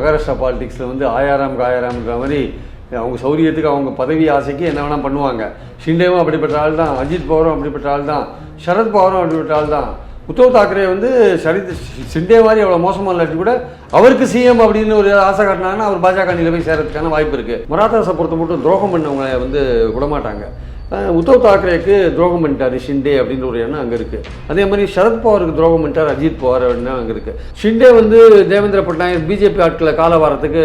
மகாராஷ்டிரா பாலிடிக்ஸில் வந்து ஆயாராம் காயாராம்ன்ற மாதிரி அவங்க சௌரியத்துக்கு அவங்க பதவி ஆசைக்கு என்ன வேணால் பண்ணுவாங்க. ஷிண்டேவும் அப்படிப்பட்ட ஆள் தான் அஜித் பவரும் அப்படிப்பட்ட ஆள் தான் சரத் பவரும் அப்படிப்பட்ட ஆள் தான் உத்தவ் தாக்கரே வந்து சரித் ஷிண்டே மாதிரி அவ்வளோ மோசமாக இல்லாட்டி கூட அவருக்கு சிஎம் அப்படின்னு ஒரு ஆசை காட்டினாங்கன்னா அவர் பாஜக அணியில் போய் சேரத்துக்கான வாய்ப்பு இருக்குது மராத்தாசை பொறுத்த மட்டும் துரோகம் பண்ணவங்களை வந்து விடமாட்டாங்க. உத்தவ் தாக்கரேக்கு துரோகம் பண்ணிட்டாரு ஷிண்டே அப்படின்ற ஒரு எண்ணம் அங்கே இருக்குது அதே மாதிரி சரத்பவாருக்கு துரோகம் பண்ணிட்டார் அஜித் பவார் அப்படின்னா அங்கே இருக்குது ஷிண்டே வந்து தேவேந்திர பட்நாயக் பிஜேபி ஆட்களை கால வாரத்துக்கு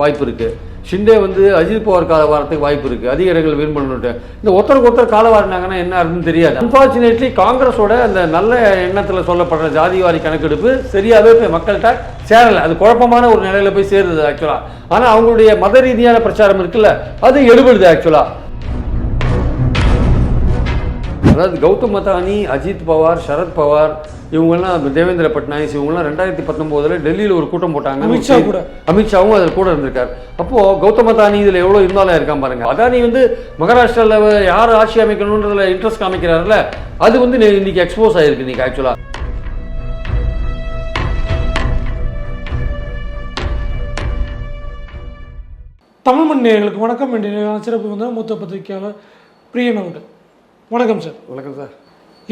வாய்ப்பு இருக்குது ஷிண்டே வந்து அஜித் பவார் கால வாரத்துக்கு வாய்ப்பு இருக்குது அதிக இடங்கள் வின் பண்ணணுட்டு இந்த ஒருத்தருக்கு ஒருத்தர் கால வாரினாங்கன்னா என்ன அப்படின்னு தெரியாது. அன்ஃபார்ச்சுனேட்லி காங்கிரஸோட அந்த நல்ல எண்ணத்தில் சொல்லப்படுற ஜாதிவாரி கணக்கெடுப்பு சரியாகவே போய் மக்கள்கிட்ட சேரலை. அது குழப்பமான ஒரு நிலையில் போய் சேருது ஆக்சுவலாக ஆனால் அவங்களுடைய மத ரீதியான பிரச்சாரம் இருக்குல்ல அது எடுபடுது ஆக்சுவலாக அதாவது கௌதம் மதானி அஜித் பவார் சரத் பவார் இவங்கெல்லாம் தேவேந்திர பட்நாயக் இவங்கெல்லாம் ரெண்டாயிரத்தி பத்தொம்போதுல டெல்லியில் ஒரு கூட்டம் போட்டாங்க. அமித்ஷா கூட. அமித்ஷாவும் அதில் கூட இருந்திருக்காரு. அப்போ கௌதம் அதானி இதில் எவ்வளோ இருந்தாலும் இருக்கான் பாருங்க. அதானி வந்து மகாராஷ்டிராவில் யார் ஆட்சி அமைக்கணுன்றதுல இன்ட்ரெஸ்ட் காமிக்கிறாருல அது வந்து இன்னைக்கு எக்ஸ்போஸ் ஆயிருக்கு இன்னைக்கு ஆக்சுவலாக தமிழ் மண் நேயர்களுக்கு வணக்கம். என்ற சிறப்பு வந்து மூத்த பத்திரிகையாளர் பிரியன் அவர்கள். வணக்கம் சார். வணக்கம் சார்.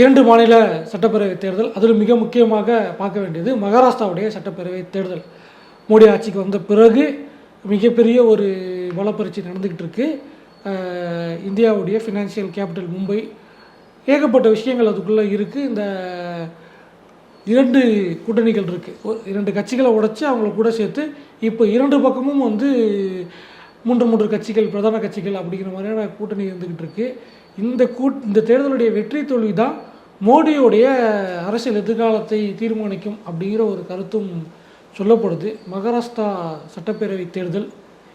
இரண்டு மாநில சட்டப்பேரவை தேர்தல் அதில் மிக முக்கியமாக பார்க்க வேண்டியது மகாராஷ்டிராவுடைய சட்டப்பேரவை தேர்தல். மோடி ஆட்சிக்கு வந்த பிறகு மிகப்பெரிய ஒரு பலப்பரீட்சை நடந்துக்கிட்டு இருக்கு. இந்தியாவுடைய ஃபினான்ஷியல் கேபிட்டல் மும்பை. ஏகப்பட்ட விஷயங்கள் அதுக்குள்ளே இருக்குது இந்த இரண்டு கூட்டணிகள் இருக்குது இரண்டு கட்சிகளை உடைச்சு அவங்கள கூட சேர்த்து இப்போ இரண்டு பக்கமும் வந்து மூன்று மூன்று கட்சிகள் பிரதான கட்சிகள் அப்படிங்கிற மாதிரியான கூட்டணி இருந்துக்கிட்டு இருக்கு. இந்த கூட் இந்த தேர்தலுடைய வெற்றி தோல்வி தான் மோடியுடைய அரசியல் எதிர்காலத்தை தீர்மானிக்கும் அப்படிங்கிற ஒரு கருத்தும் சொல்லப்படுது. மகாராஷ்டிரா சட்டப்பேரவை தேர்தல்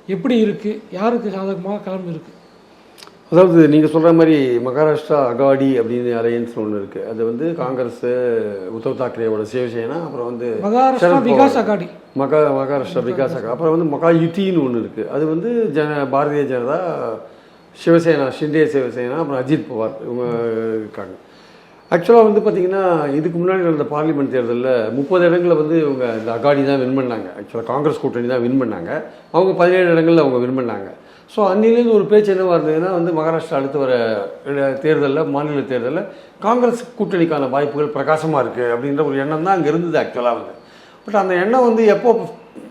எப்படி இருக்குது யாருக்கு சாதகமாக கிளம்பி இருக்குது அதாவது நீங்கள் சொல்கிற மாதிரி மகாராஷ்டிரா அகாடி அப்படின்னு அலையன்ஸ் ஒன்று இருக்குது அது வந்து காங்கிரஸ் உத்தவ் தாக்கரேவோட சிவசேனா அப்புறம் வந்து மகாராஷ்டிரா விகாஸ். அகாடி. மகா மகாராஷ்டிரா விகாஸ் அகா அப்புறம் வந்து மகா யுத்தின்னு ஒன்று இருக்குது அது வந்து ஜன பாரதிய ஜனதா சிவசேனா ஷிண்டே சிவசேனா அப்புறம் அஜித் பவார் இவங்க இருக்காங்க. ஆக்சுவலாக வந்து பார்த்தீங்கன்னா இதுக்கு முன்னாடி நடந்த பார்லிமெண்ட் தேர்தலில் முப்பது இடங்களில் வந்து இவங்க இந்த அகாடி தான் வின் பண்ணாங்க. ஆக்சுவலாக காங்கிரஸ் கூட்டணி தான் வின் பண்ணாங்க. அவங்க பதினேழு இடங்களில் அவங்க வின் பண்ணாங்க. ஸோ அன்னிலேருந்து ஒரு பேச்சு என்னவாக இருந்ததுன்னா வந்து மகாராஷ்டிரா அடுத்து வர தேர்தலில் மாநில தேர்தலில் காங்கிரஸ் கூட்டணிக்கான வாய்ப்புகள் பிரகாசமாக இருக்குது அப்படின்ற ஒரு எண்ணம் தான் அங்கே இருந்தது ஆக்சுவலாக வந்து. பட் அந்த எண்ணம் வந்து எப்போ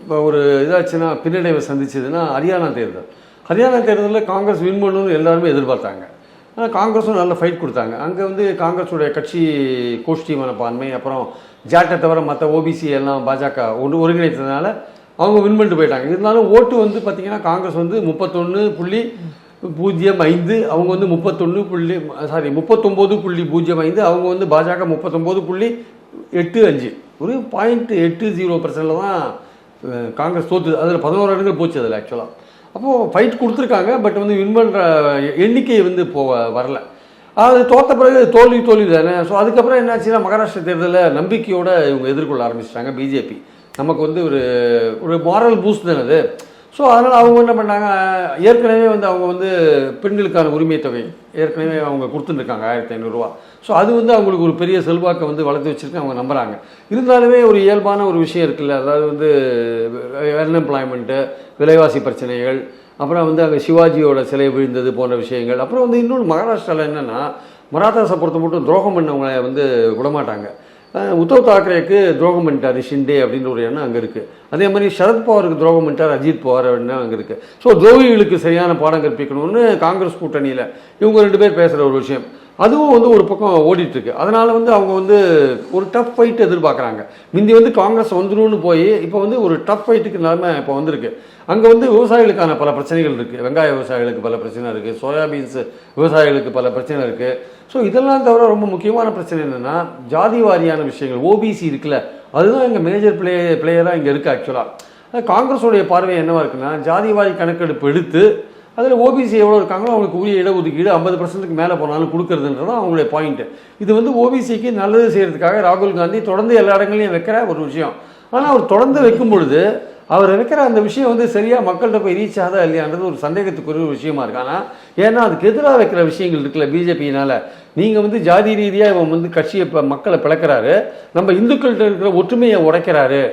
இப்போ ஒரு இதாச்சுன்னா பின்னடைவை சந்திச்சதுன்னா ஹரியானா தேர்தல். ஹரியானா தேர்தலில் காங்கிரஸ் வின் பண்ணணும்னு எல்லாருமே எதிர்பார்த்தாங்க. ஆனால் காங்கிரஸும் நல்ல ஃபைட் கொடுத்தாங்க. அங்கே வந்து காங்கிரஸுடைய கட்சி கோஷ்டி மனப்பான்மை அப்புறம் ஜாட்டை தவிர மற்ற ஓபிசி எல்லாம் பாஜக ஒன்று ஒருங்கிணைத்ததுனால அவங்க வின் பண்ணிட்டு போயிட்டாங்க. இருந்தாலும் ஓட்டு வந்து பார்த்திங்கன்னா காங்கிரஸ் வந்து முப்பத்தொன்று புள்ளி பூஜ்ஜியம் ஐந்து அவங்க வந்து முப்பத்தொன்று புள்ளி சாரி முப்பத்தொம்போது புள்ளி பூஜ்ஜியம் ஐந்து அவங்க வந்து பாஜக முப்பத்தொம்போது புள்ளி எட்டு அஞ்சு. ஒரு பாயிண்ட் எட்டு ஜீரோ பர்சன்டில் தான் காங்கிரஸ் தோற்று அதில் பதினோரு இடங்கள் போச்சு அதில் ஆக்சுவலாக அப்போது ஃபைட் கொடுத்துருக்காங்க பட் வந்து வின் பண்ணுற எண்ணிக்கை வந்து போ வரல. அது தோத்த பிறகு தோல்வி தோல்வி தானே. ஸோ அதுக்கப்புறம் என்னாச்சுன்னா மகாராஷ்டிரா தேர்தலில் நம்பிக்கையோடு இவங்க எதிர்கொள்ள ஆரம்பிச்சிட்டாங்க பிஜேபி நமக்கு வந்து ஒரு ஒரு மாரல் பூஸ்ட் தானே அது. ஸோ அதனால் அவங்க என்ன பண்ணாங்க ஏற்கனவே வந்து அவங்க வந்து பெண்களுக்கான உரிமை தொகை ஏற்கனவே அவங்க கொடுத்துட்டுருக்காங்க ஆயிரத்தி ஐநூறுரூவா ஸோ அது வந்து அவங்களுக்கு ஒரு பெரிய செல்வாக்கை வந்து வளர்த்து வச்சுருக்கு அவங்க நம்புகிறாங்க இருந்தாலுமே ஒரு இயல்பான ஒரு விஷயம் இருக்குல்ல அதாவது வந்து அன்எம்ப்ளாய்மெண்ட்டு விலைவாசி பிரச்சனைகள் அப்புறம் வந்து அங்கே சிவாஜியோட சிலை விழுந்தது போன்ற விஷயங்கள் அப்புறம் வந்து இன்னொன்று மகாராஷ்டிராவில் என்னென்னா மராத்தாஸை பொறுத்த மட்டும் துரோகம் பண்ணவங்களை வந்து விடமாட்டாங்க. உத்தவ் தாக்கரேக்கு துரோகம் பண்ணிட்டார் ஷிண்டே அப்படின்ற ஒரு எண்ணம் அங்கே இருக்குது அதே மாதிரி சரத் பவாருக்கு துரோகம் பண்ணிட்டார் அஜித் பவார் அப்படின்னா அங்கே இருக்குது ஸோ துரோகிகளுக்கு சரியான பாடம் கற்பிக்கணும்னு காங்கிரஸ் கூட்டணியில் இவங்க ரெண்டு பேர் பேசுகிற ஒரு விஷயம். அதுவும் வந்து ஒரு பக்கம் ஓடிட்டு இருக்கு அதனால வந்து அவங்க வந்து ஒரு டஃப் ஃபைட் எதிர்பார்க்குறாங்க. முந்தி வந்து காங்கிரஸ் வந்துடும் போய் இப்போ வந்து ஒரு டஃப் ஃபைட்டுக்கு நிலைமை இப்போ வந்திருக்கு. அங்கே வந்து விவசாயிகளுக்கான பல பிரச்சனைகள் இருக்குது வெங்காய விவசாயிகளுக்கு பல பிரச்சனை இருக்குது சோயாபீன்ஸ் விவசாயிகளுக்கு பல பிரச்சனை இருக்குது ஸோ இதெல்லாம் தவிர ரொம்ப முக்கியமான பிரச்சனை என்னென்னா ஜாதி வாரியான விஷயங்கள். ஓபிசி இருக்குல்ல அதுதான் இங்கே மேஜர் பிளே பிளேயராக இங்கே இருக்குது ஆக்சுவலாக காங்கிரஸோடைய பார்வை என்னவா இருக்குன்னா ஜாதிவாரி கணக்கெடுப்பு எடுத்து அதில் ஓபிசி எவ்வளோ இருக்காங்களோ அவங்களுக்கு உரிய இடஒதுக்கீடு ஐம்பது பர்சன்ட்டுக்கு மேலே போனாலும் கொடுக்கறதுன்றது தான் அவங்களுடைய பாயிண்ட்டு இது வந்து ஓபிசிக்கு நல்லது செய்கிறதுக்காக ராகுல் காந்தி தொடர்ந்து எல்லா இடங்களையும் வைக்கிற ஒரு விஷயம். ஆனால் அவர் தொடர்ந்து வைக்கும் பொழுது அவர் வைக்கிற அந்த விஷயம் வந்து சரியாக மக்கள்கிட்ட போய் ரீச் ஆகுதா இல்லையான்றது ஒரு சந்தேகத்துக்குரிய ஒரு விஷயமா இருக்கு. ஆனால் ஏன்னா அதுக்கு எதிராக வைக்கிற விஷயங்கள் இருக்குல்ல பிஜேபியினால் நீங்கள் வந்து ஜாதி ரீதியாக இவன் வந்து கட்சியை இப்போ மக்களை பிளக்கிறாரு. நம்ம இந்துக்கள்கிட்ட இருக்கிற ஒற்றுமையை உடைக்கிறாரு.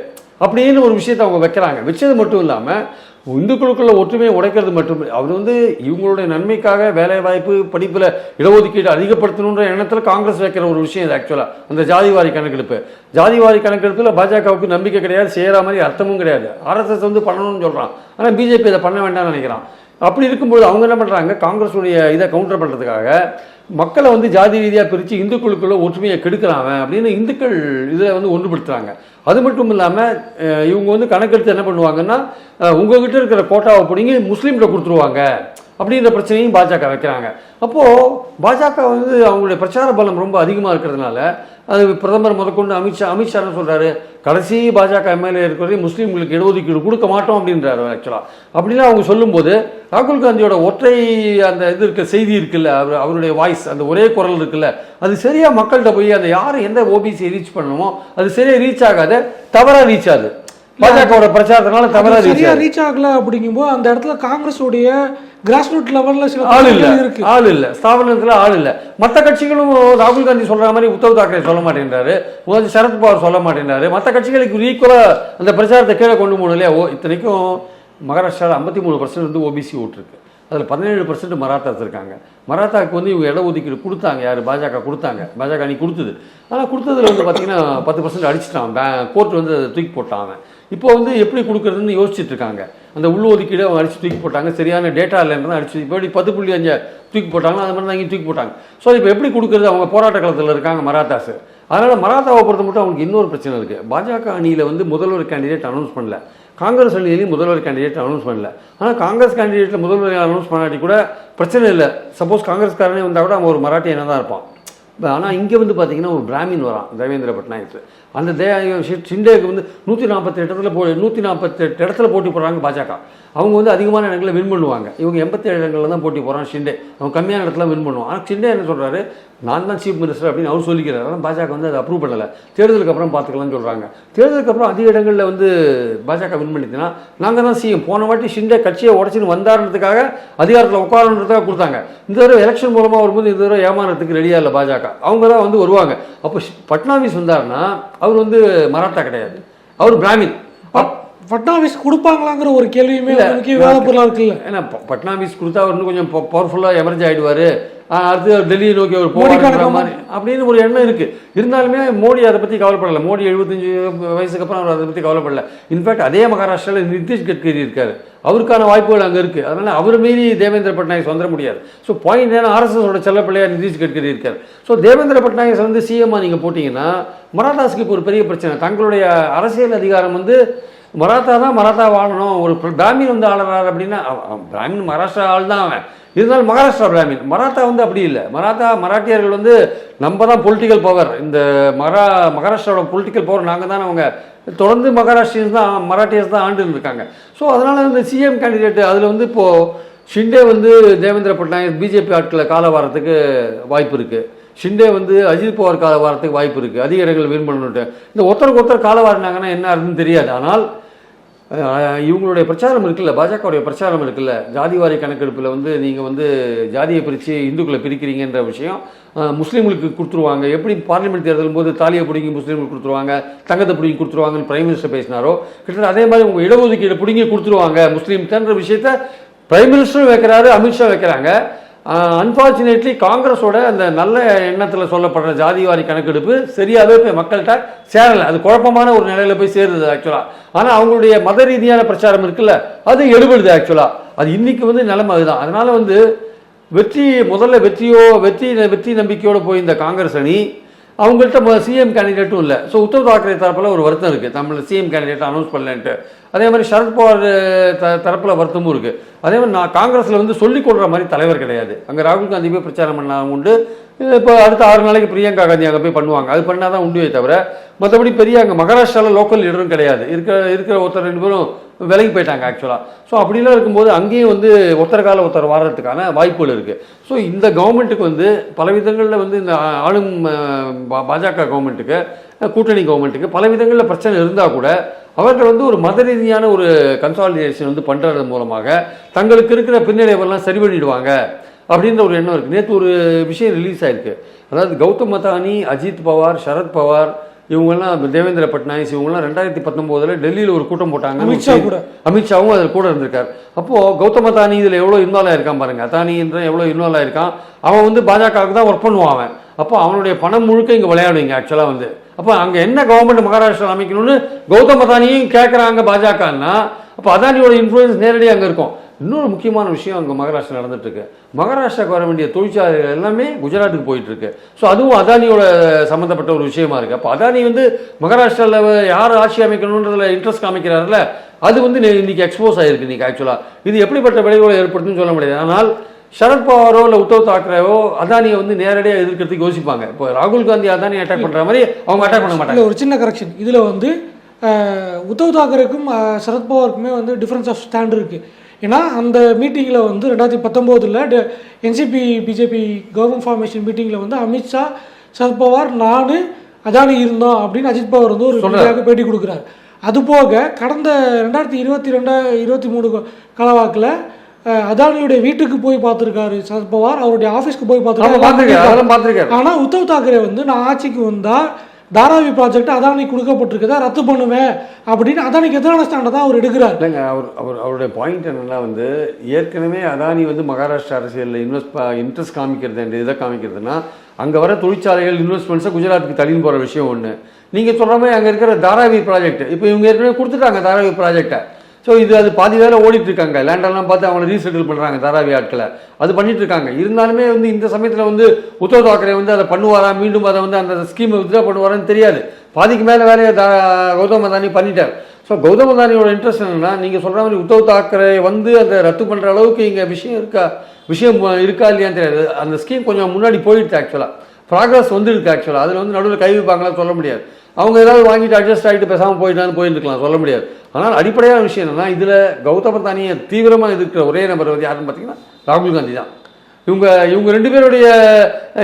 அப்படின்னு ஒரு விஷயத்தை அவங்க வைக்கிறாங்க. வச்சது மட்டும் இல்லாமல் இந்துக்களுக்குள்ள ஒற்றுமையை உடைக்கிறது மட்டும் அவர் வந்து இவங்களுடைய நன்மைக்காக வேலை வாய்ப்பு படிப்பில் இடஒதுக்கீடு அதிகப்படுத்தணுன்ற எண்ணத்தில் காங்கிரஸ் வைக்கிற ஒரு விஷயம் இது ஆக்சுவலாக அந்த ஜாதிவாரி கணக்கெடுப்பு. ஜாதிவாரி கணக்கெடுப்பில் பாஜகவுக்கு நம்பிக்கை கிடையாது செய்கிற மாதிரி அர்த்தமும் கிடையாது. ஆர்எஸ்எஸ் வந்து பண்ணணும்னு சொல்கிறான் ஆனால் பிஜேபி இதை பண்ண வேண்டாம்னு நினைக்கிறான். அப்படி இருக்கும்போது அவங்க என்ன பண்ணுறாங்க காங்கிரஸுடைய இதை கவுண்டர் பண்ணுறதுக்காக மக்களை வந்து ஜாதி ரீதியாக பிரித்து இந்துக்களுக்குள்ள ஒற்றுமையை கெடுக்கிறாங்க அப்படின்னு இந்துக்கள் இதில் வந்து ஒன்றுபடுத்துகிறாங்க அது மட்டும் இல்லாமல் இவங்க வந்து கணக்கெடுத்து என்ன பண்ணுவாங்கன்னா உங்ககிட்ட இருக்கிற கோட்டாவை பிடிங்கி முஸ்லீம்கிட்ட கொடுத்துருவாங்க. அப்படின்ற பிரச்சனையும் பாஜக வைக்கிறாங்க. அப்போது பாஜக வந்து அவங்களுடைய பிரச்சார பலம் ரொம்ப அதிகமாக இருக்கிறதுனால அது பிரதமர் முதற்கொண்டு அமித்ஷா அமித்ஷா என்ன சொல்கிறாரு கடைசி பாஜக எம்எல்ஏ இருக்கிறதே முஸ்லீம்களுக்கு இடஒதுக்கீடு கொடுக்க மாட்டோம் அப்படின்றாரு ஆக்சுவலாக அப்படிலாம் அவங்க சொல்லும்போது ராகுல் காந்தியோட ஒற்றை அந்த இது இருக்க செய்தி இருக்குல்ல அவர் அவருடைய வாய்ஸ் அந்த ஒரே குரல் இருக்குல்ல அது சரியாக மக்கள்கிட்ட போய் அந்த யார் எந்த ஓபிசியை ரீச் பண்ணணுமோ அது சரியாக ரீச் ஆகாத தவறாக ரீச் ஆகுது. பாஜகவோட பிரச்சாரத்தினால தவறாக ரீச் சரியா ரீச் ஆகல அப்படிங்கும்போது அந்த இடத்துல காங்கிரஸுடைய கிராஸ் ரூட் லெவல்ல சில ஆள் இல்ல. இருக்கு. ஆள் இல்ல. ஸ்தாபனத்துல ஆள் இல்ல. மத்த கட்சிகளும் ராகுல் காந்தி சொல்ற மாதிரி உத்தவ் தாக்கரே சொல்ல மாட்டேன்றாரு. சரத்பவார் சொல்ல மாட்டேன்றாரு. மத்த கட்சிகளுக்கு ஈக்குவலா அந்த பிரச்சாரத்தை கீழே கொண்டு போகணும் இல்லையா? ஓ இத்தனைக்கும் மகாராஷ்டிராவில் ஐம்பத்தி மூணு பர்சன்ட் வந்து ஓபிசி ஓட்டு இருக்கு. அதில் பதினேழு பர்சன்ட் மராத்தாஸ் இருக்காங்க மராத்தாக்கு வந்து இவங்க இட ஒதுக்கீடு கொடுத்தாங்க. யார்? பாஜக கொடுத்தாங்க. பாஜக அணி கொடுத்தது. ஆனால் கொடுத்ததுல வந்து பார்த்தீங்கன்னா பத்து பர்சன்ட் அடிச்சிட்டான். கோர்ட் வந்து அதை தூக்கி போட்டான் அவன். இப்போ வந்து எப்படி கொடுக்குறதுன்னு யோசிச்சுட்டு இருக்காங்க. அந்த உள் அவங்க அடிச்சு தூக்கி போட்டாங்க. சரியான டேட்டா இல்லைன்னு அடிச்சு இப்படி பத்து புள்ளி அஞ்சு தூக்கி போட்டாங்களோ அது மாதிரி தான் இங்கேயும் தூக்கி போட்டாங்க. ஸோ இப்போ எப்படி கொடுக்குறது? அவங்க போராட்ட காலத்தில் இருக்காங்க மராத்தாஸ். அதனால் மராத்தாவை பொறுத்த மட்டும் அவங்களுக்கு இன்னொரு பிரச்சனை இருக்குது பாஜக அணியில் வந்து முதல்வர் கேண்டிடேட் அனௌன்ஸ் பண்ணல. காங்கிரஸ் அணியிலையும் முதல்வர் கேண்டிடேட் அனௌன்ஸ் பண்ணல. ஆனால் காங்கிரஸ் கேண்டிடேட்டில் முதல்வர் அனௌன்ஸ் பண்ணாட்டி கூட பிரச்சனை இல்லை. சப்போஸ் காங்கிரஸ்காரனே வந்தால் கூட அவன் ஒரு மராட்டியனாக தான் இருப்பான். ஆனால் இங்கே வந்து பார்த்தீங்கன்னா ஒரு பிராமின் வரான் தேவேந்திர பட்நாயக் அந்த தே சிண்டேக்கு வந்து நூற்றி நாற்பத்தெட்டு இடத்துல போ நூற்றி நாற்பத்தெட்டு இடத்துல போட்டி போடுறாங்க பாஜக. அவங்க வந்து அதிகமான இடங்களில் வின் பண்ணுவாங்க. இவங்க எண்பத்தேழு இடங்களில் தான் போட்டி போகிறான் ஷிண்டே. அவங்க கம்மியான இடத்துல வின் பண்ணுவான் ஆனால் ஷிண்டே என்ன சொல்கிறாரு நான் தான் சீஃப் மினிஸ்டர் அப்படின்னு அவர் சொல்லிக்கிறார். ஆனால் பாஜக வந்து அதை அப்ரூவ் பண்ணலை. தேர்தலுக்கு அப்புறம் பார்த்துக்கலாம்னு சொல்கிறாங்க தேர்தலுக்கு அப்புறம் அதிக இடங்களில் வந்து பாஜக வின் பண்ணிச்சுன்னா நாங்கள் தான் சிஎம் போன வாட்டி ஷிண்டே கட்சியை உடச்சின்னு வந்தாருன்றதுக்காக அதிகாரத்தில் உட்காரன்றதுக்காக கொடுத்தாங்க. இந்த தடவை எலெக்ஷன் மூலமாக வரும்போது இந்த தடவை ஏமாறதுக்கு ரெடியாக இல்லை பாஜக. அவங்க தான் வந்து வருவாங்க. அப்போ பட்னாவிஸ் வந்தாருன்னா அவர் வந்து மராட்டா கிடையாது. அவர் பிராமின். பட்னாவிஸ் கொடுப்பாங்களாங்கிற ஒரு கேள்வியுமே இல்ல, ஒரு முக்கிய விவாத பொருளா இருக்குல்ல. ஏன்னா பட்னாவிஸ் கொடுத்தா அவர் இன்னும் கொஞ்சம் பவர்ஃபுல்லாக எமர்ஜி ஆயிடுவாரு. ஆஹ் அடுத்து டெல்லியை நோக்கி அவர் போவார் மாதிரி அப்படின்னு ஒரு எண்ணம் இருக்கு. இருந்தாலுமே மோடி அதை பற்றி கவலைப்படல. மோடி எழுபத்தஞ்சு வயசுக்கு அப்புறம் அவர் அதை பற்றி கவலைப்படல. இன்ஃபேக்ட் அதே மகாராஷ்டிராவில் நிதிஷ் கட்கரி இருக்காரு. அவருக்கான வாய்ப்புகள் அங்கே இருக்கு. அதனால அவர் மீறி தேவேந்திர பட்நாயக் வந்துட முடியாது. ஸோ பாயிண்ட் ஏன்னா ஆர்எஸ்எஸோட செல்ல பிள்ளையார் நிதிஷ் கட்கரி இருக்கார். ஸோ தேவேந்திர பட்நாயக் வந்து சிஎம்மா நீங்கள் போட்டிங்கன்னா மராத்தாஸுக்கு இப்போ ஒரு பெரிய பிரச்சனை. தங்களுடைய அரசியல் அதிகாரம் வந்து மராத்தா தான் மராத்தா வாழணும். ஒரு பிராமின் வந்து ஆளுறாரு அப்படின்னா பிராமின் மகாராஷ்டிரா ஆள் தான் அவன். இருந்தாலும் மகாராஷ்டிரா பிராமின். மராத்தா வந்து அப்படி இல்லை. மராத்தா மராட்டியர்கள் வந்து நம்ம தான் பொலிட்டிக்கல் பவர் இந்த மரா மகாராஷ்டிராவோட பொலிட்டிக்கல் பவர் நாங்கள் தான் அவங்க. தொடர்ந்து மகாராஷ்டிரியன்ஸ் தான் மராட்டியர்ஸ் தான் ஆண்டு இருக்காங்க. ஸோ அதனால் இந்த சிஎம் கேண்டிடேட் அதில் வந்து இப்போது ஷிண்டே வந்து தேவேந்திர பட்நாயக் பிஜேபி ஆட்களை கால வாரத்துக்கு வாய்ப்பு இருக்குது ஷிண்டே வந்து அஜித் பவார் கால வாரத்துக்கு வாய்ப்பு இருக்குது அதிக இடங்கள் வின் பண்ணிட்டு இந்த ஒருத்தருக்கு ஒருத்தர் கால வாரினாங்கன்னா என்ன இருக்குன்னு தெரியாது. ஆனால் இவங்களுடைய பிரச்சாரம் இருக்குல்ல பாஜகவுடைய பிரச்சாரம் இருக்குல்ல? ஜாதிவாரி கணக்கெடுப்பில் வந்து நீங்கள் வந்து ஜாதியை பிரித்து இந்துக்களை பிரிக்கிறீங்கன்ற விஷயம் முஸ்லீம்களுக்கு கொடுத்துருவாங்க. எப்படி பார்லிமெண்ட் தேர்தலும் போது தாலியை பிடிங்கி முஸ்லீம்களுக்கு கொடுத்துருவாங்க தங்கத்தை பிடிங்கி கொடுத்துருவாங்கன்னு பிரைம் மினிஸ்டர் பேசினாரோ? கிட்டத்தட்ட அதே மாதிரி உங்கள் இடஒதுக்கீடு பிடிங்கி கொடுத்துருவாங்க முஸ்லீம்கிட்டன்ற விஷயத்த பிரைம் மினிஸ்டரும் வைக்கிறாரு அமித்ஷா வைக்கிறாங்க. அன்ஃபார்ச்சுனேட்லி காங்கிரஸோட அந்த நல்ல எண்ணத்தில் சொல்லப்படுற ஜாதிவாரி கணக்கெடுப்பு சரியாகவே போய் மக்கள்கிட்ட சேரலை. அது குழப்பமான ஒரு நிலையில் போய் சேருது ஆக்சுவலாக ஆனால் அவங்களுடைய மத ரீதியான பிரச்சாரம் இருக்குல்ல அது எடுபடுது ஆக்சுவலாக அது இன்றைக்கி வந்து நிலைமை அதுதான். அதனால் வந்து வெற்றி முதல்ல வெற்றியோ வெற்றி வெற்றி நம்பிக்கையோடு போய் இந்த காங்கிரஸ் அணி அவங்கள்ட்ட சிஎம் கேண்டிடேட்டும் இல்லை. ஸோ உத்தவ் தாக்கரே தரப்பில் ஒரு வருத்தம் இருக்குது தமிழ் சிஎம் கேண்டிடேட் அனௌன்ஸ் பண்ணலன்ட்டு. அதே மாதிரி சரத்பவார் த தரப்பில் வருத்தமும் இருக்குது அதே மாதிரி நான் காங்கிரஸில் வந்து சொல்லிக் கொள்கிற மாதிரி தலைவர் கிடையாது. அங்கே ராகுல் காந்தி போய் பிரச்சாரம் பண்ணாங்க உண்டு. இப்போ அடுத்த ஆறு நாளைக்கு பிரியங்கா காந்தி அங்கே போய் பண்ணுவாங்க. அது பண்ணால் தான் உண்டுவே தவிர மற்றபடி பெரிய அங்கே மகாராஷ்டிராவில் லோக்கல் லீடரும் கிடையாது. இருக்கிற இருக்கிற ஒருத்தர் ரெண்டு பேரும் விலகி போயிட்டாங்க ஆக்சுவலாக ஸோ அப்படிலாம் இருக்கும்போது அங்கேயும் வந்து ஒருத்தர் கால ஒருத்தர் வாடுறதுக்கான வாய்ப்புகள் இருக்குது ஸோ இந்த கவர்மெண்ட்டுக்கு வந்து பல விதங்களில் வந்து இந்த ஆளும் பா- பாஜக கவர்மெண்ட்டுக்கு கூட்டணி கவர்மெண்ட்டுக்கு பல விதங்களில் பிரச்சனை இருந்தால் கூட அவர்கள் வந்து ஒரு மத ரீதியான ஒரு கன்சாலிடேஷன் வந்து பண்ணுறது மூலமாக தங்களுக்கு இருக்கிற பின்னடைவெல்லாம் சரி பண்ணிடுவாங்க. அப்படின்ற ஒரு எண்ணம் இருக்குது நேற்று ஒரு விஷயம் ரிலீஸ் ஆயிருக்கு. அதாவது கௌதம் மதானி அஜித் பவார் சரத் பவார் இவங்கெல்லாம் தேவேந்திர பட்னாயிஸ் இவங்கெல்லாம் ரெண்டாயிரத்தி பத்தொம்போதுல டெல்லியில் ஒரு கூட்டம் போட்டாங்க. அமித்ஷா கூட. அமித்ஷாவும் அதில் கூட இருந்திருக்கார். அப்போது கௌதம் அதானி இதில் எவ்வளோ இன்வால்வ் ஆயிருக்கான் பாருங்க. அதானின்ற எவ்வளோ இன்வால்வ் ஆயிருக்கான்? அவன் வந்து பாஜகவுக்கு தான் ஒர்க் பண்ணுவான் அவன். அப்போ அவனுடைய பணம் முழுக்க இங்கே விளையாடுவீங்க ஆக்சுவலாக வந்து. அப்போ அங்கே என்ன கவர்மெண்ட் மகாராஷ்டிரா அமைக்கணும்னு கௌதம் அதானியும் கேட்குறாங்க பாஜகன்னா அப்போ அதானியோட இன்ஃப்ளூயன்ஸ் நேரடியாக அங்கே இருக்கும். இன்னொரு முக்கியமான விஷயம் அங்கே மகாராஷ்டிரா நடந்துட்டுருக்கு. மகாராஷ்டிராவுக்கு வர வேண்டிய தொழிற்சாலைகள் எல்லாமே குஜராத்துக்கு போயிட்டுருக்கு. ஸோ அதுவும் அதானியோட சம்மந்தப்பட்ட ஒரு விஷயமா இருக்குது அப்போ அதானி வந்து மகாராஷ்டிராவில் யார் ஆட்சி அமைக்கணுன்றதுல இன்ட்ரெஸ்ட் காமிக்கிறாருல அது வந்து இன்றைக்கி இன்னைக்கு எக்ஸ்போஸ் ஆகிருக்கு இன்றைக்கி ஆக்சுவலாக இது எப்படிப்பட்ட விளைவுகளை ஏற்படுத்துன்னு சொல்ல முடியாது. ஆனால் சரத்பவாரோ இல்லை உத்தவ் தாக்கரேவோ அதானியை வந்து நேரடியாக எதிர்க்கிறதுக்கு யோசிப்பாங்க. இப்போ ராகுல் காந்தி அதானி அட்டாக் பண்ணுற மாதிரி அவங்க அட்டாக் பண்ண மாட்டாங்க. ஒரு சின்ன கரெக்ஷன் இதில் வந்து உத்தவ் தாக்கரேக்கும் சரத்பவாருக்குமே வந்து டிஃப்ரென்ஸ் ஆஃப் ஸ்டாண்ட் இருக்குது ஏன்னா அந்த மீட்டிங்கில் வந்து ரெண்டாயிரத்தி பத்தொம்போதில் என்சிபி பிஜேபி கவர்மெண்ட் ஃபார்மேஷன் மீட்டிங்கில் வந்து அமித்ஷா சரத்பவார் நான் அதானி இருந்தோம் அப்படின்னு அஜித் பவார் வந்து ஒரு மீடியாவுக்கு பேட்டி கொடுக்குறாரு. அதுபோக கடந்த ரெண்டாயிரத்தி இருபத்தி ரெண்டா இருபத்தி மூணு காலவாக்கில் அதானியுடைய வீட்டுக்கு போய் பார்த்துருக்காரு சரத்பவார் அவருடைய ஆஃபீஸ்க்கு போய் பார்த்துருக்காரு. பார்த்துருக்காரு. அதெல்லாம் பார்த்துருக்காரு. ஆனா உத்தவ் தாக்கரே வந்து நான் ஆட்சிக்கு வந்தா தாராவி ப்ராஜெக்ட் அதானி கொடுக்கப்பட்டிருக்கதா? ரத்து பண்ணுவேன் அப்படின்னு அதானிக்கு எதிரான ஸ்டாண்டை தான் அவர் எடுக்கிறார். இல்லைங்க அவர் அவர் அவருடைய பாயிண்ட் என்னென்னா வந்து ஏற்கனவே அதானி வந்து மகாராஷ்டிரா அரசியலில் இன்வெஸ்ட் இன்ட்ரெஸ்ட் காமிக்கிறது and இதை காமிக்கிறதுனா அங்கே வர தொழிற்சாலைகள் இன்வெஸ்ட்மெண்ட்ஸை குஜராத்துக்கு தள்ளின்னு போகிற விஷயம் ஒன்று நீங்கள் சொல்கிற மாதிரி அங்கே இருக்கிற தாராவி ப்ராஜெக்ட் இப்போ இவங்க ஏற்கனவே கொடுத்துட்டாங்க தாராவி ப்ராஜெக்டை ஸோ இது அது பாதி வேலை ஓடிட்டுருக்காங்க. லேண்டெல்லாம் பார்த்து அவங்கள ரீசெட்டில் பண்ணுறாங்க தாராவி ஆட்களை. அது பண்ணிட்டு இருக்காங்க இருந்தாலுமே வந்து இந்த சமயத்தில் வந்து உத்தவ் தாக்கரே வந்து அதை பண்ணுவாரா? மீண்டும் அதை வந்து அந்த ஸ்கீமை வித்ரா பண்ணுவாரான்னு தெரியாது. பாதிக்கு மேலே வேலையை தா கௌதம் அதானி பண்ணிட்டார். ஸோ கௌதம் அதானியோட இன்ட்ரெஸ்ட் என்னன்னா நீங்கள் சொல்கிற மாதிரி உத்தவ் தாக்கரே வந்து அதை ரத்து பண்ணுற அளவுக்கு இங்கே விஷயம் இருக்கா? விஷயம் இருக்கா இல்லையான்னு தெரியாது. அந்த ஸ்கீம் கொஞ்சம் முன்னாடி போயிடுச்சு ஆக்சுவலாக ப்ராக்ரஸ் வந்துருக்கு ஆக்சுவலாக அதில் வந்து நடுவில் கை வைப்பாங்களா சொல்ல முடியாது. அவங்க ஏதாவது வாங்கிட்டு அட்ஜஸ்ட் ஆகிட்டு பேசாமல் போயிட்டான்னு போயிருக்கலாம் சொல்ல முடியாது. ஆனால் அடிப்படையான விஷயம் என்னென்னா இதில் கௌதம தானியை தீவிரமாக எதிர்க்கிற ஒரே நபர் வந்து யாருன்னு பார்த்தீங்கன்னா ராகுல் காந்தி தான். இவங்க இவங்க ரெண்டு பேருடைய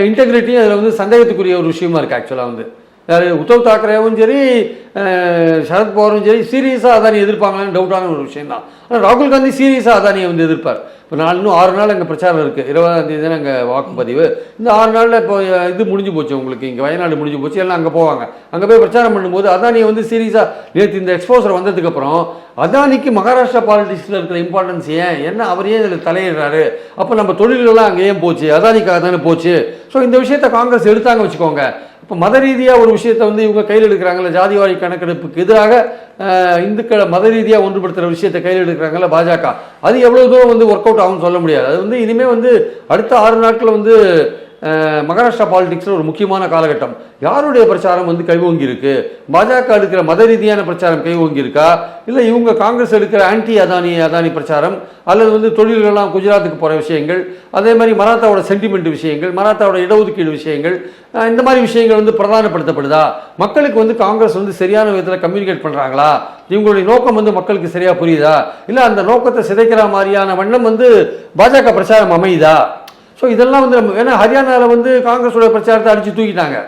இன்டெகிரிட்டியும் அதில் வந்து சந்தேகத்துக்குரிய ஒரு விஷயமா இருக்குது ஆக்சுவலாக வந்து. யார் உத்தவ் தாக்கரேவும் சரி அஹ், சரத் பவாரும் சரி சீரியஸாக அதானி எதிர்ப்பாங்களான்னு டவுட்டான ஒரு விஷயம் தான் ஆனால் ராகுல் காந்தி சீரியஸாக அதானியை வந்து எதிர்ப்பார். இப்போ நாலு இன்னும் ஆறு நாள் அங்கே பிரச்சாரம் இருக்குது இருபதாம் தேதி தானே அங்கே வாக்குப்பதிவு. இந்த ஆறு நாளில் இப்போ இது முடிஞ்சு போச்சு உங்களுக்கு. இங்கே வயநாடு முடிஞ்சு போச்சு எல்லாம் அங்கே போவாங்க. அங்கே போய் பிரச்சாரம் பண்ணும்போது அதானியை வந்து சீரியஸாக நேற்று இந்த எக்ஸ்போசர் வந்ததுக்கப்புறம் அதானிக்கு மகாராஷ்டிரா பாலிடிக்ஸில் இருக்கிற இம்பார்ட்டன்ஸ் ஏன்? என்ன? அவர் ஏன் இதில் தலையிடுறாரு? அப்போ நம்ம தொழில்கள்லாம் அங்கே ஏன் போச்சு? அதானிக்காக தானே போச்சு? ஸோ இந்த விஷயத்தை காங்கிரஸ் எடுத்தாங்க வச்சுக்கோங்க. இப்போ மத ரீதியாக ஒரு விஷயத்தை வந்து இவங்க கையில் எடுக்கிறாங்கல்ல ஜாதிவாரி கணக்கெடுப்புக்கு எதிராக இந்துக்களை மத ரீதியாக ஒன்றுபடுத்துகிற விஷயத்தை கையில் எடுக்கிறாங்கல்ல பாஜக. அது எவ்வளோ தூரம் வந்து ஒர்க் அவுட் ஆகும்னு சொல்ல முடியாது. அது வந்து இனிமேல் வந்து அடுத்த ஆறு நாட்களில் வந்து மகாராஷ்டிரா பாலிடிக்ஸில் ஒரு முக்கியமான காலகட்டம். யாருடைய பிரச்சாரம் வந்து கைவோங்கி இருக்கு பாஜக எடுக்கிற மத ரீதியான பிரச்சாரம் கைவோங்கி இருக்கா இல்லை இவங்க காங்கிரஸ் எடுக்கிற ஆன்டி அதானி அதானி பிரச்சாரம்? அல்லது வந்து தொழில்கள்லாம் குஜராத்துக்கு போகிற விஷயங்கள்? அதே மாதிரி மராத்தாவோட சென்டிமெண்ட் விஷயங்கள் மராத்தாவோட இடஒதுக்கீடு விஷயங்கள் இந்த மாதிரி விஷயங்கள் வந்து பிரதானப்படுத்தப்படுதா? மக்களுக்கு வந்து காங்கிரஸ் வந்து சரியான விதத்தில் கம்யூனிகேட் பண்ணுறாங்களா இவங்களுடைய நோக்கம் வந்து மக்களுக்கு சரியாக புரியுதா? இல்லை அந்த நோக்கத்தை சிதைக்கிற மாதிரியான வண்ணம் வந்து பாஜக பிரச்சாரம் அமையுதா? ஸோ இதெல்லாம் வந்து நம்ம ஏன்னா ஹரியானாவில் வந்து காங்கிரஸோட பிரச்சாரத்தை அடித்து தூக்கிட்டாங்க.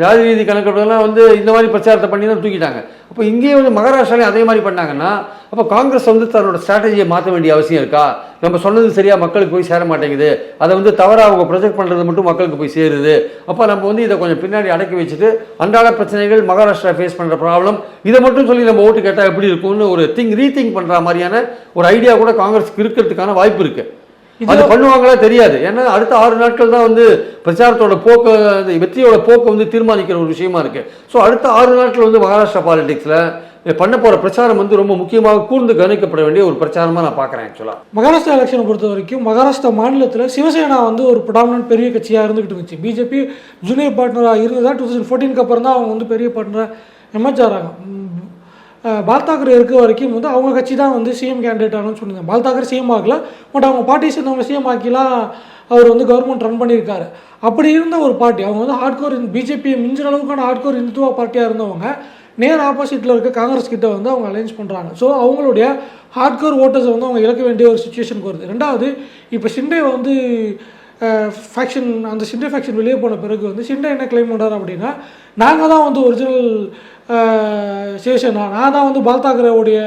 ஜாதி ரீதி கணக்கெடுப்பதெல்லாம் வந்து இந்த மாதிரி பிரச்சாரத்தை பண்ணி தான் தூக்கிட்டாங்க. அப்போ இங்கேயே வந்து மகாராஷ்டிராலையும் அதே மாதிரி பண்ணாங்கன்னா அப்போ காங்கிரஸ் வந்து தன்னோட ஸ்ட்ராட்டஜியை மாற்ற வேண்டிய அவசியம் இருக்கா? நம்ம சொன்னது சரியாக மக்களுக்கு போய் சேர மாட்டேங்குது. அதை வந்து தவறாக அவங்க ப்ரொஜெக்ட் பண்ணுறது மட்டும் மக்களுக்கு போய் சேருது. அப்போ நம்ம வந்து இதை கொஞ்சம் பின்னாடி அடக்கி வச்சுட்டு அன்றாட பிரச்சனைகள் மகாராஷ்டிரா ஃபேஸ் பண்ணுற ப்ராப்ளம் இதை மட்டும் சொல்லி நம்ம ஓட்டு கேட்டால் எப்படி இருக்கும்னு ஒரு திங் ரீதிங் பண்ணுற மாதிரியான ஒரு ஐடியா கூட காங்கிரஸ்க்கு இருக்கிறதுக்கான வாய்ப்பு இருக்குது அது பண்ணுவாங்களா தெரியாது. ஏன்னா அடுத்த ஆறு நாட்கள் தான் வந்து பிரச்சாரத்தோட போக்கு வெற்றியோட போக்கு வந்து தீர்மானிக்கிற ஒரு விஷயமா இருக்கு. ஸோ அடுத்த ஆறு நாட்கள் வந்து மகாராஷ்டிரா பாலிடிக்ஸில் பண்ண போகிற பிரச்சாரம் வந்து ரொம்ப முக்கியமாக கூர்ந்து கவனிக்கப்பட வேண்டிய ஒரு பிரச்சாரமாக நான் பார்க்குறேன் ஆக்சுவலாக மகாராஷ்டிரா எலெக்ஷனை பொறுத்த வரைக்கும் மகாராஷ்டிரா மாநிலத்தில் சிவசேனா வந்து ஒரு ப்ரடாமினன்ட் பெரிய கட்சியாக இருந்துகிட்டு இருந்துச்சு. பிஜேபி ஜூனியர் பார்ட்னராக இருந்ததா டூ தௌசண்ட் ஃபோர்டீனுக்கு அப்புறம் தான் அவங்க வந்து பெரிய பார்ட்னராக எமர்ஜ் ஆகிறாங்க பால் தாக்கரே இருக்க வரைக்கும் வந்து அவங்க கட்சி தான் வந்து சிஎம் கேண்டிடேட் ஆகணும்னு சொன்னாங்க பால் தாக்கரே சிஎம் ஆகல. பட் அவங்க பார்ட்டி சேர்ந்தவங்க சிஎம் ஆக்கிலாம் அவர் வந்து கவர்மெண்ட் ரன் பண்ணியிருக்காரு. அப்படி இருந்த ஒரு பார்ட்டி அவங்க வந்து ஹார்ட்கோர் பிஜேபியை மிஞ்சிற அளவுக்கான ஹார்ட்கோர் இந்துத்துவா பார்ட்டியாக இருந்தவங்க நேர் ஆப்போசிட்டில் இருக்க காங்கிரஸ் கிட்ட வந்து அவங்க அலைன்ஸ் பண்ணுறாங்க ஸோ அவங்களுடைய ஹார்ட்கோர் ஓட்டர்ஸை வந்து அவங்க இழக்க வேண்டிய ஒரு சுச்சுவேஷனுக்கு வருது. ரெண்டாவது இப்போ சிண்டே வந்து ஃபேக்ஷன் அந்த சிண்டே ஃபேக்ஷன் வெளியே போன பிறகு வந்து சிண்டே என்ன கிளைம் பண்ணுறாரு அப்படின்னா நாங்கள் தான் வந்து ஒரிஜினல் சேஷனா நான் தான் வந்து பால் தாக்கரேவுடைய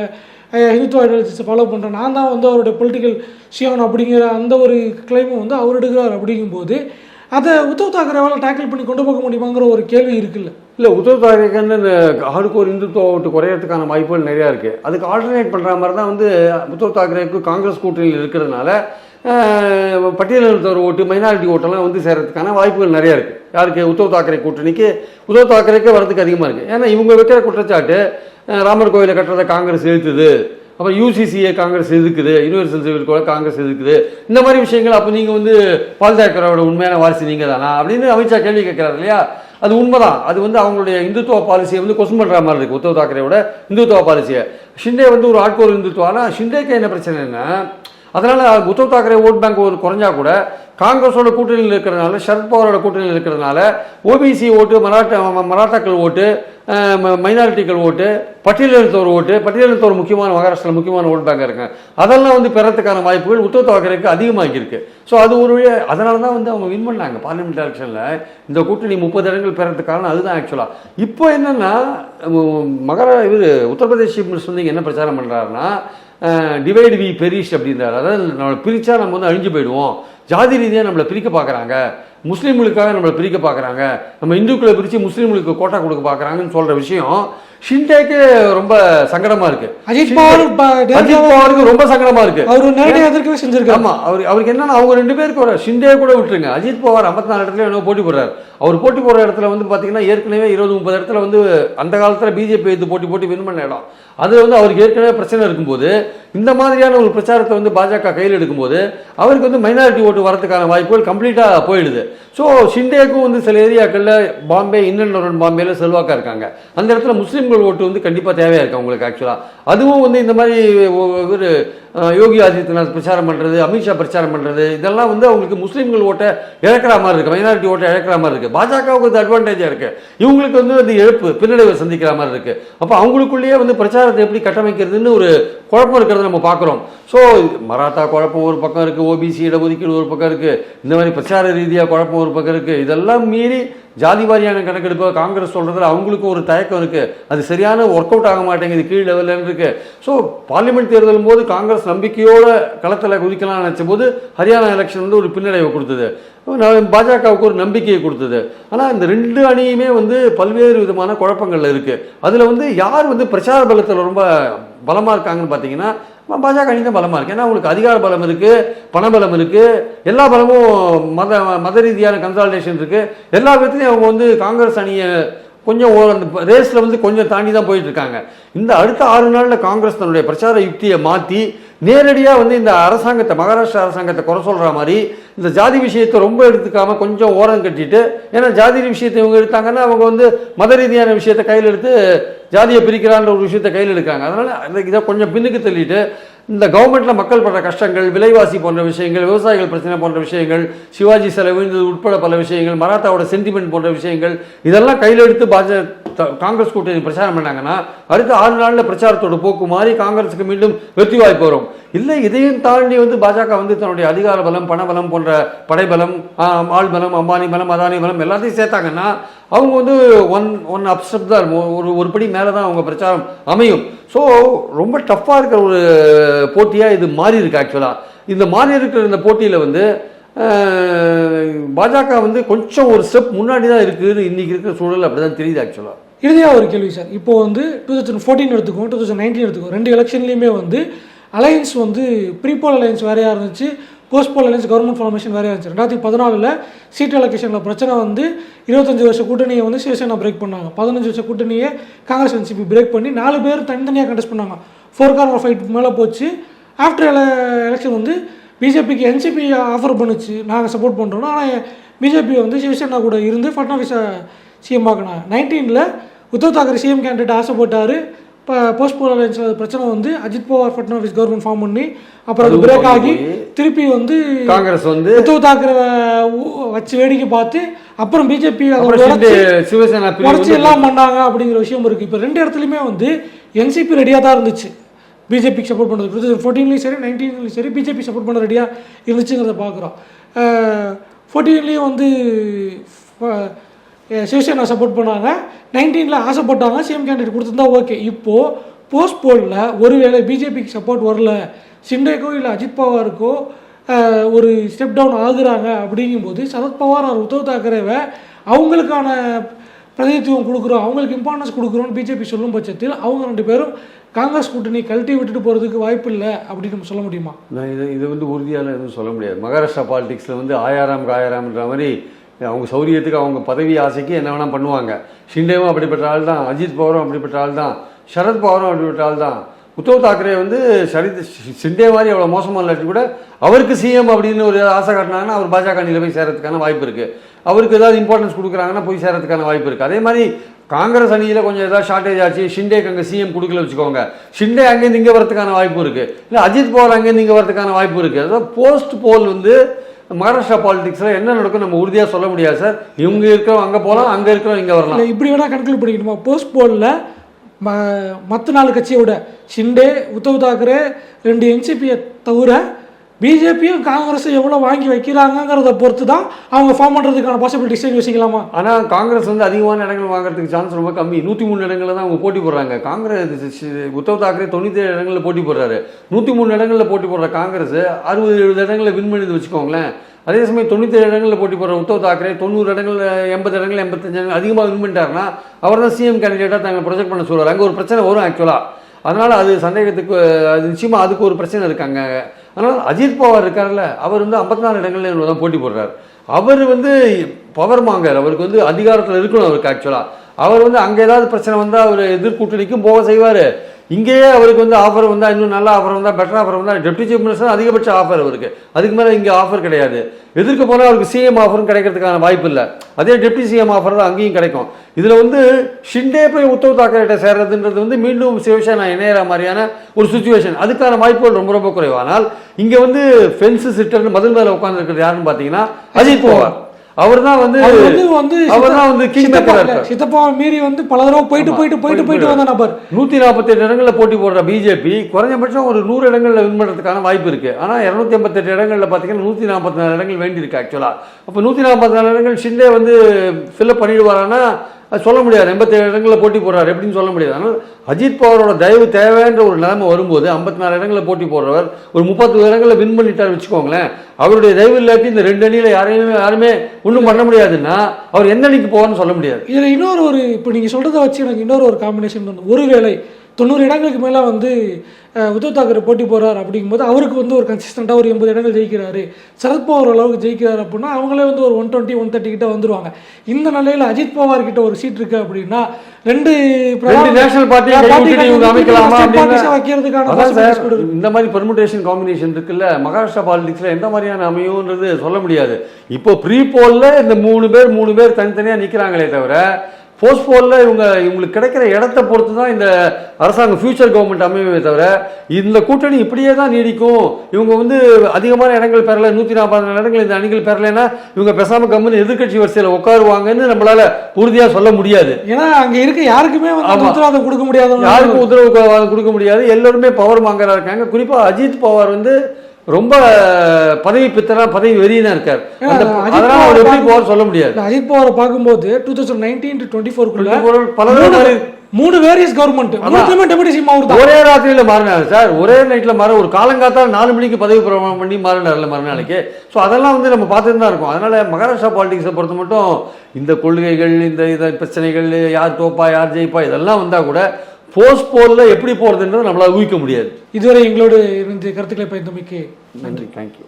ஹிந்துத்துவ ஐடியாலஜிஸை ஃபாலோ பண்ணுறேன் நான் தான் வந்து அவருடைய பொலிட்டிக்கல் சியான் அப்படிங்கிற அந்த ஒரு கிளைமும் வந்து அவர் எடுக்கிறார் அப்படிங்கும்போது அதை உத்தவ் தாக்கரேவால் டேக்கிள் பண்ணி கொண்டு போக முடியுமாங்கிற ஒரு கேள்வி இருக்குல்ல? இல்லை உத்தவ் தாக்கரேக்கு வந்து இந்த ஹார்ட்கோர் இந்துத்துவ ஓட்டு குறையறதுக்கான வாய்ப்புகள் நிறையா இருக்குது அதுக்கு ஆல்டர்னேட் பண்ணுற மாதிரி தான் வந்து உத்தவ் தாக்கரேக்கு காங்கிரஸ் கூட்டணியில் இருக்கிறதுனால பட்டியலினத்தவர் ஓட்டு மைனாரிட்டி ஓட்டெல்லாம் வந்து சேர்றதுக்கான வாய்ப்புகள் நிறையா இருக்குது யாருக்கு உத்தவ் தாக்கரே கூட்டணிக்கு உத்தவ் தாக்கரேக்கே வரதுக்கு அதிகமாக இருக்குது ஏன்னா இவங்க வைக்கிற குற்றச்சாட்டு ராமர் கோயிலை கட்டுறதை காங்கிரஸ் எழுத்துது அப்புறம் யூசிசிஏ காங்கிரஸ் எதுக்குது யூனிவர்சல் சிவில் கூட காங்கிரஸ் எதுக்குது இந்த மாதிரி விஷயங்கள் அப்போ நீங்கள் வந்து பால் தாக்கரோட உண்மையான வாரிசு நீங்கள் தானா அப்படின்னு அமித்ஷா கேள்வி கேட்குறாரு இல்லையா? அது உண்மைதான். அது வந்து அவங்களுடைய இந்துத்துவ பாலிசியை வந்து கொஸ்டின் பண்ணுற மாதிரி இருக்குது உத்தவ் தாக்கரேவோட இந்துத்துவ பாலிசியை. ஷிண்டே வந்து ஒரு ஆட்கோர் இந்துத்துவானா ஷிண்டேக்கு என்ன பிரச்சனைன்னா அதனால் உத்தவ் தாக்கரே ஓட் பேங்க் ஒரு குறைஞ்சா கூட காங்கிரஸோட கூட்டணியில் இருக்கிறதுனால சரத்பவாரோட கூட்டணியில் இருக்கிறதுனால ஓபிசி ஓட்டு மராட்டா மராட்டாக்கள் ஓட்டு ம- மைனாரிட்டிகள் ஓட்டு பட்டியலினத்தோர் ஓட்டு பட்டியலினத்தோர் முக்கியமான மகாராஷ்டிராவில் முக்கியமான ஓட் பேங்காக இருக்காங்க அதெல்லாம் வந்து பெறத்துக்கான வாய்ப்புகள் உத்தவ் தாக்கரேக்கு அதிகமாக இருக்குது ஸோ அது ஒரு அதனால தான் வந்து அவங்க வின் பண்ணாங்க. பார்லிமெண்ட் எலெக்ஷனில் இந்த கூட்டணி முப்பது இடங்கள் பெறத்துக்கு காரணம் அதுதான் ஆக்சுவலாக இப்போ என்னென்னா மகாரா இவர் உத்தரப்பிரதேஷ் சீஃப் மினிஸ்டர் வந்து என்ன பிரச்சாரம் பண்ணுறாருன்னா டிவைடு வி பெரிஷ் அப்படின்றார். அதாவது நம்மளை பிரித்தா நம்ம வந்து அழிஞ்சு போயிடுவோம். ஜாதி ரீதியாக நம்மளை பிரிக்க பார்க்குறாங்க முஸ்லீம்களுக்காக நம்மளை பிரிக்க பார்க்குறாங்க நம்ம இந்துக்களை பிரித்து முஸ்லீம்களுக்கு கோட்டா கொடுக்க பார்க்குறாங்கன்னு சொல்கிற விஷயம் ஷிண்டேக்கு ரொம்ப சங்கடமாக இருக்கு. அஜித் பவார் அஜித் பவாருக்கு ரொம்ப சங்கடமா இருக்கு. அவர் நேரடியாக எதிர்க்கவே செஞ்சிருக்காரு. ஆமா அவர் அவருக்கு என்னன்னா அவங்க ரெண்டு பேருக்கு ஒரு ஷிண்டே கூட விட்டுருங்க. அஜித் பவார் 54 நாலு இடத்துல என்ன போட்டி போடுறாரு. அவர் போட்டி போடுற இடத்துல வந்து பாத்தீங்கன்னா ஏற்கனவே இருபது முப்பது இடத்துல வந்து அந்த காலத்துல பிஜேபி எடுத்து போட்டி போட்டி வின் பண்ண இடம். அது வந்து அவருக்கு ஏற்கனவே பிரச்சனை இருக்கும்போது இந்த மாதிரியான ஒரு பிரச்சாரத்தை வந்து பாஜக கையில் எடுக்கும்போது அவருக்கு வந்து மைனாரிட்டி ஓட்டு வரதுக்கான வாய்ப்புகள் கம்ப்ளீட்டாக போயிடுது. ஸோ ஷிண்டேக்கும் வந்து சில ஏரியாக்களில் பாம்பே இன்னன் பாம்பேல செல்வாக்கா இருக்காங்க. அந்த இடத்துல முஸ்லீம்கள் ஓட்டு வந்து கண்டிப்பாக தேவையாக இருக்கு அவங்களுக்கு ஆக்சுவலாக அதுவும் வந்து இந்த மாதிரி ஒரு யோகி ஆதித்யநாத் பிரச்சாரம் பண்ணுறது அமித்ஷா பிரச்சாரம் பண்ணுறது இதெல்லாம் வந்து அவங்களுக்கு முஸ்லீம்கள் ஓட்டை இழக்கிற மாதிரி இருக்குது மைனாரிட்டி ஓட்டை இழக்கிற மாதிரி இருக்குது பாஜகவுக்கு அது அட்வான்டேஜாக இருக்குது இவங்களுக்கு வந்து அது இழப்பு பின்னடைவை சந்திக்கிற மாதிரி இருக்குது அப்போ அவங்களுக்குள்ளேயே வந்து பிரச்சாரத்தை எப்படி கட்டமைக்கிறதுன்னு ஒரு குழப்பம் இருக்கிறத நம்ம பார்க்குறோம். ஸோ மராத்தா குழப்பம் ஒரு பக்கம் இருக்குது ஓபிசி இடஒதுக்கீடு ஒரு பக்கம் இருக்குது இந்த மாதிரி பிரச்சார ரீதியாக குழப்பம் ஒரு பக்கம் இருக்குது இதெல்லாம் மீறி ஜாதி வாரியான கணக்கெடுப்பு காங்கிரஸ் சொல்கிறதுல அவங்களுக்கு ஒரு தயக்கம் இருக்குது அது சரியான ஒர்க் அவுட் ஆக மாட்டேங்குது கீழ் லெவலில் இருக்கு. ஸோ பார்லிமெண்ட் தேர்தலும் போது காங்கிரஸ் நம்பிக்கையோட களத்தில் குதிக்கலாம் நினச்ச போது ஹரியானா எலெக்ஷன் வந்து ஒரு பின்னடைவை கொடுத்தது. பாஜகவுக்கு ஒரு நம்பிக்கையை கொடுத்தது. ஆனால் இந்த ரெண்டு அணியுமே வந்து பல்வேறு விதமான குழப்பங்கள்ல இருக்கு. அதில் வந்து யார் வந்து பிரச்சார பலத்தில் ரொம்ப பலமாக இருக்காங்கன்னு பார்த்தீங்கன்னா பாஜக அணி தான் பலமாக இருக்குது ஏன்னா அவங்களுக்கு அதிகார பலம் இருக்குது பணபலம் இருக்குது எல்லா பலமும் மத மத ரீதியான கன்சால்டேஷன் இருக்குது எல்லா விதத்துலையும் அவங்க வந்து காங்கிரஸ் அணியை கொஞ்சம் ஓ- அந்த ரேஸில் வந்து கொஞ்சம் தாண்டி தான் போயிட்டுருக்காங்க. இந்த அடுத்த ஆறு நாளில் காங்கிரஸ் தன்னுடைய பிரச்சார யுக்தியை மாற்றி நேரடியாக வந்து இந்த அரசாங்கத்தை மகாராஷ்டிரா அரசாங்கத்தை குறை சொல்கிற மாதிரி இந்த ஜாதி விஷயத்தை ரொம்ப எடுத்துக்காமல் கொஞ்சம் ஓரம் கட்டிட்டு ஏன்னா ஜாதி விஷயத்தை இவங்க எடுத்தாங்கன்னா அவங்க வந்து மத ரீதியான விஷயத்தை கையில் எடுத்து ஜாதியை பிரிக்கிறான்ற ஒரு விஷயத்தை கையில் எடுக்காங்க அதனால் அந்த இதை கொஞ்சம் பின்னுக்கு தள்ளிட்டு இந்த கவர்மெண்ட்டில் மக்கள் படுற கஷ்டங்கள் விலைவாசி போன்ற விஷயங்கள் விவசாயிகள் பிரச்சனை போன்ற விஷயங்கள் சிவாஜி செலவு இது உட்பட பல விஷயங்கள் மராத்தாவோட சென்டிமெண்ட் போன்ற விஷயங்கள் இதெல்லாம் கையில் எடுத்து பாஜ காங்கிரஸ் கூட்டணி பிரச்சாரம் பண்ணாங்கன்னா அடுத்த ஆறு நாளில் பிரச்சாரத்தோட போக்கு மாறி காங்கிரஸுக்கு மீண்டும் வெற்றி வாய்ப்பு வரும். இல்லை இதையும் தாண்டி வந்து பாஜக வந்து தன்னுடைய அதிகார பலம் பணபலம் போன்ற படைபலம் ஆள் பலம் அம்பானி பலம் அதானி பலம் எல்லாத்தையும் சேர்த்தாங்கன்னா அவங்க வந்து ஒன் ஒன் அப்ஸ்டெப் தான் இருக்கும். ஒரு ஒரு படி மேலே தான் அவங்க பிரச்சாரம் அமையும். ஸோ ரொம்ப டஃப்பாக இருக்கிற ஒரு போட்டியாக இது மாறி இருக்கு ஆக்சுவலாக இந்த மாறி இருக்கிற இந்த போட்டியில் வந்து பாஜக வந்து கொஞ்சம் ஒரு ஸ்டெப் முன்னாடி தான் இருக்குதுன்னு இன்றைக்கி இருக்கிற சூழல் அப்படி தான் தெரியுது ஆக்சுவலாக இறுதியாக ஒரு கேள்வி சார். இப்போ வந்து டூ தௌசண்ட் ஃபோர்டீன் எடுத்துக்கோம் டூ தௌசண்ட் நைன்டீன் எடுத்துக்கோம் ரெண்டு எலெக்ஷன்லையுமே வந்து அலையன்ஸ் வந்து ப்ரீபோல் அலையன்ஸ் வேறையாக இருந்துச்சு post poll alliance government formation வேறையாக இருந்துச்சு. ரெண்டாயிரத்தி பதினாலில் சீட் அலோகேஷனில் பிரச்சனை வந்து இருபத்தஞ்சு வருஷ கூட்டணியை வந்து சிவசேனா பிரேக் பண்ணாங்க. பதினஞ்சு வருஷ கூட்டணியை காங்கிரஸ் என்சிபி பிரேக் பண்ணி நாலு பேர் தனித்தனியாக கண்டெஸ்ட் பண்ணாங்க. ஃபோர் கார்னர் ஃபைட் மேலே போச்சு. ஆஃப்டர் எலெக்ஷன் வந்து பிஜேபிக்கு என்சிபி ஆஃபர் பண்ணுச்சு. நாங்கள் சப்போர்ட் பண்ணுறோம் ஆனால் பிஜேபி வந்து சிவசேனா கூட இருந்து ஃபட்னாவிஸை சிஎம் ஆக்கினாங்க நைன்டீனில் உத்தவ் தாக்கரே சிஎம் கேண்டிடேட் ஆசைப்பட்டார் இப்போ போஸ்ட் போல் அலையன்ஸில் பிரச்சனை வந்து அஜித் பவார் ஃபட்னாவிஸ் கவர்மெண்ட் ஃபார்ம் பண்ணி அப்புறம் அது பிரேக் ஆகி திருப்பி வந்து காங்கிரஸ் வந்து உத்தவ் தாக்கரே வச்சு வேடிக்கை பார்த்து அப்புறம் பிஜேபி சிவசேனா உடச்சி எல்லாம் பண்ணாங்க அப்படிங்கிற விஷயம் இருக்குது இப்போ ரெண்டு இடத்துலையுமே வந்து என்சிபி ரெடியாக தான் இருந்துச்சு. பிஜேபிக்கு சப்போர்ட் பண்ணுறது டூ தௌசண்ட் ஃபோர்டீன்லேயும் சரி நைன்டீன்லேயும் சரி பிஜேபி சப்போர்ட் பண்ண ரெடியாக இருந்துச்சுங்கிறத பார்க்குறோம் ஃபோர்டீன்லேயும் வந்து சிவசேனா சப்போர்ட் பண்ணாங்க. நைன்டீனில் ஆசைப்பட்டாங்க. சிஎம் கேண்டிடேட் கொடுத்துருந்தா ஓகே இப்போது போஸ்ட் போலில் ஒருவேளை பிஜேபிக்கு சப்போர்ட் வரல. சிண்டேக்கோ இல்லை அஜித் பவாருக்கோ ஒரு ஸ்டெப் டவுன் ஆகுறாங்க அப்படிங்கும்போது சரத்பவார் அவர் உத்தவ் தாக்கரேவை அவங்களுக்கான பிரதிநிதித்துவம் கொடுக்குறோம். அவங்களுக்கு இம்பார்ட்டன்ஸ் கொடுக்குறோம்னு பிஜேபி சொல்லும் பட்சத்தில் அவங்க ரெண்டு பேரும் காங்கிரஸ் கூட்டணி கழட்டி விட்டுட்டு போகிறதுக்கு வாய்ப்பு இல்லை அப்படின்னு நம்ம சொல்ல முடியுமா? நான் இது இது வந்து உறுதியால் எதுவும் சொல்ல முடியாது. மகாராஷ்டிரா பாலிடிக்ஸில் வந்து ஆயாராம் காயாராம்ன்ற மாதிரி அவங்க சௌரியத்துக்கு அவங்க பதவி ஆசைக்கு என்ன வேணால் பண்ணுவாங்க. ஷிண்டேவும் அப்படிப்பட்ட ஆள் தான் அஜித் பவரும் அப்படிப்பட்ட ஆள் தான் சரத் பவரும் அப்படிப்பட்ட ஆள் தான் உத்தவ் தாக்கரே வந்து சரித் ஷிண்டே மாதிரி அவ்வளோ மோசமாக இல்லாட்டி கூட அவருக்கு சிஎம் அப்படின்னு ஒரு ஆசை காட்டினாங்கன்னா அவர் பாஜக அணியில் போய் சேரத்துக்கான வாய்ப்பு இருக்குது அவருக்கு ஏதாவது இம்பார்ட்டன்ஸ் கொடுக்குறாங்கன்னா போய் சேரத்துக்கான வாய்ப்பு இருக்குது அதே மாதிரி காங்கிரஸ் அணியில் கொஞ்சம் ஏதாவது ஷார்ட்டேஜ் ஆச்சு ஷிண்டேக்கு அங்கே சிஎம் கொடுக்கல வச்சுக்கோங்க. ஷிண்டே அங்கேருந்து இங்கே வரதுக்கான வாய்ப்பு இருக்குது இல்லை அஜித் பவார் அங்கேருந்து இங்கே வரதுக்கான வாய்ப்பு இருக்குது அதாவது போஸ்ட் போல் வந்து மகாராஷ்டிரா பாலிடிக்ஸில் என்ன நடக்கும் நம்ம உறுதியாக சொல்ல முடியாது சார் இவங்க இருக்கிறோம் அங்கே போகலாம் அங்கே இருக்கிறோம் இங்கே வரலாம். இப்படி வேணால் கணக்கில் பண்ணிக்கணுமா? போஸ்ட் போலில் ம மற்ற நாலு கட்சியை விட ஷிண்டே உத்தவ் தாக்கரே ரெண்டு என்சிபியை தவிர பிஜேபியும் காங்கிரஸும் எவ்வளோ வாங்கி வைக்கிறாங்கங்கிறத பொறுத்து தான் அவங்க ஃபார்ம் பண்ணுறதுக்கான பாசிபிலிட்டிஸ் யோசிக்கலாமா? ஆனால் காங்கிரஸ் வந்து அதிகமான இடங்கள் வாங்குறதுக்கு சான்ஸ் ரொம்ப கம்மி. நூற்றி மூணு இடங்களில் தான் அவங்க போட்டி போடுறாங்க. காங்கிரஸ் உத்தவ் தாக்கரே தொண்ணூற்றி ஏழு இடங்களில் போட்டி போடுறாரு. நூற்றி மூணு இடங்களில் போட்டி போடுற காங்கிரஸ் அறுபது எழுபது இடங்களில் வின் பண்ணி வச்சுக்கோங்களேன். அதே சமயம் தொண்ணூற்றி இடங்களில் போட்டி போடுற உத்தவ் தாக்கரே தொண்ணூறு இடங்கள் எண்பது இடங்கள் எண்பத்தஞ்சு இடங்கள் அதிகமாக வின் பண்ணிட்டாருன்னா அவர் தான் சிஎம் கேண்டிடேட்டாக தாங்க ப்ரொஜெக்ட் பண்ண சொல்கிறார் அங்கே ஒரு பிரச்சனை வரும் ஆக்சுவலாக அதனால் அது சந்தேகத்துக்கு அது நிச்சயமாக அதுக்கு ஒரு பிரச்சனை இருக்காங்க. அதனால் அஜித் பவார் இருக்கார்ல அவர் வந்து ஐம்பத்தி நாலு இடங்கள்ல தான் போட்டி போடுறார். அவர் வந்து பவர் மாங்கர் அவருக்கு வந்து அதிகாரத்தில் இருக்கணும் அவருக்கு ஆக்சுவலாக அவர் வந்து அங்கே ஏதாவது பிரச்சனை வந்தால் அவர் எதிர்கூட்டணிக்கும் போக செய்வார். இங்கேயே அவருக்கு வந்து ஆஃபர் வந்தால் இன்னும் நல்ல ஆஃபர் வந்தால் பெட்டர் ஆஃபர் வந்தால் டெப்டி சீஃப் மினிஸ்டர் அதிகபட்ச ஆஃபர் அவருக்கு. அதுக்கு மேலே இங்கே ஆஃபர் கிடையாது. எதிர்க்க போனால் அவருக்கு சிஎம் ஆஃபரும் கிடைக்கிறதுக்கான வாய்ப்பு இல்லை. அதே டெப்டி சிஎம் ஆஃபர் தான் அங்கேயும் கிடைக்கும். இதில் வந்து ஷிண்டே போய் உத்தவ் தாக்கரேட்டை சேர்றதுன்றது வந்து மீண்டும் சிவசேனா இணையற மாதிரியான ஒரு சுச்சுவேஷன் அதுக்கான வாய்ப்புகள் ரொம்ப ரொம்ப குறைவு. ஆனால் இங்கே வந்து ஃபென்ஸ் சிட்டர்னு மதில் மேலே உட்காந்துருக்கிறது யாருன்னு பார்த்தீங்கன்னா அஜித் பவார். அவர் தான் வந்து அவர் வந்து வந்து அவர் தான் வந்து கிங் சித்தப்பாவை மீறி வந்து பல தடவை போயிட்டு போயிட்டு போயிட்டு போயிட்டு வந்த நபர். நூற்றி நாற்பத்தெட்டு இடங்களில் போட்டி போடுற பிஜேபி குறைஞ்சபட்சம் ஒரு நூறு இடங்களில் வின் பண்ணுறதுக்கான வாய்ப்பு இருக்குது ஆனால் இரநூத்தி எண்பத்தெட்டு இடங்களில் பார்த்தீங்கன்னா நூற்றி நாற்பத்தி நாலு இடங்கள் வேண்டியிருக்கு ஆக்சுவலாக அப்போ நூற்றி நாற்பத்தி நாலு இடங்கள் ஷிண்டே வந்து ஃபில்அப் பண்ணிடுவாரான்னா அது சொல்ல முடியாது. எண்பத்தேழு இடங்களில் போட்டி போடுறாரு. எப்படின்னு சொல்ல முடியாது. ஆனால் அஜித் பவாரோட தயவு தேவைன்ற ஒரு நிலைமை வரும்போது ஐம்பத்தி நாலு இடங்களில் போட்டி போடுறவர் ஒரு முப்பத்தி இடங்களில் வின் பண்ணிட்டார் வச்சுக்கோங்களேன். அவருடைய தயவு இல்லாட்டி இந்த ரெண்டு அணியில் யாரையுமே யாருமே ஒன்றும் பண்ண முடியாதுன்னா அவர் எந்த அணிக்கு போவார்னு சொல்ல முடியாது. இதில் இன்னொரு ஒரு இப்போ நீங்கள் சொல்கிறத வச்சு எனக்கு இன்னொரு ஒரு காம்பினேஷன் வந்து ஒருவேளை தொண்ணூறு இடங்களுக்கு மேலே வந்து உத்தவ் தாக்கரே போட்டி போகிறார் அப்படிங்கும்போது அவருக்கு வந்து ஒரு கன்சிஸ்டண்ட்டாக ஒரு எண்பது இடங்கள் ஜெயிக்கிறாரு. சரத்பவார் அளவுக்கு ஜெயிக்கிறாரு அப்படின்னா அவங்களே வந்து ஒரு ஒன் டுவெண்ட்டி ஒன் தேர்ட்டி கிட்ட வந்துருவாங்க. இந்த நிலையில் அஜித் பவார் கிட்ட ஒரு சீட் இருக்கு அப்படின்னா ரெண்டு நேஷனல் பார்ட்டி. இந்த மாதிரி பெர்முடேஷன் காம்பினேஷன் இருக்குல்ல மகாராஷ்டிரா பாலிடிக்ஸ்ல எந்த மாதிரியான அமையும்ன்றது சொல்ல முடியாது. இப்போ ப்ரீ போல்ல இந்த மூணு பேர் மூணு பேர் தனித்தனியா நிக்கிறாங்களே தவிர போஸ்ட் போல்ல இவங்க இவங்களுக்கு கிடைக்கிற இடத்தை பொறுத்து தான் இந்த அரசாங்கம் ஃபியூச்சர் கவர்மெண்ட் அமையுமே தவிர இந்த கூட்டணி இப்படியே தான் நீடிக்கும். இவங்க வந்து அதிகமான இடங்கள் பெறல நூற்றி நாற்பது இடங்கள் இந்த அணிகள் பெறலைன்னா இவங்க பேசாம கம்முன்னு எதிர்க்கட்சி வரிசையில் உட்காருவாங்கன்னு நம்மளால உறுதியா சொல்ல முடியாது. ஏன்னா அங்க இருக்க யாருக்குமே. உத்தரவாதம் கொடுக்க முடியாத யாருக்கும் உத்தரவு கொடுக்க முடியாது. எல்லாருமே பவர் மாங்கரா இருக்காங்க. குறிப்பா அஜித் பவார் வந்து ரொம்ப பதவி பித்தரா பதவி வெறியனா இருக்கார். அதனால அவர் எப்படி பவார் சொல்ல முடியாது. அஜித் பவாரை பார்க்கும்போது two thousand nineteen to twenty ஃபோர்க்குள்ள பல மூணு வேரியஸ் கவர்மெண்ட் மூணுமே டெபுட்டி சிஎம் அவர் ஒரே ராத்திரியில மாறினாரு சார். ஒரே நைட்ல மாற ஒரு காலங்காத்தால நாலு மணிக்கு பதவி பிரமாணம் பண்ணி மாறினார்ல மறுநாளைக்கு. ஸோ அதெல்லாம் வந்து நம்ம பார்த்துட்டு தான் இருக்கோம். அதனால மகாராஷ்டிரா பாலிடிக்ஸை பொறுத்த மட்டும் இந்த கொள்கைகள் இந்த இத பிரச்சனைகள் யார் தோப்பா யார் ஜெயிப்பா இதெல்லாம் வந்தா கூட போஸ்ட் போல்ல எப்படி போறதுன்றது நம்மளால ஊகிக்க முடியாது. இதுவரை எங்களோடு இருந்து கருத்துக்களை பயந்தமைக்கு நன்றி. தேங்க்யூ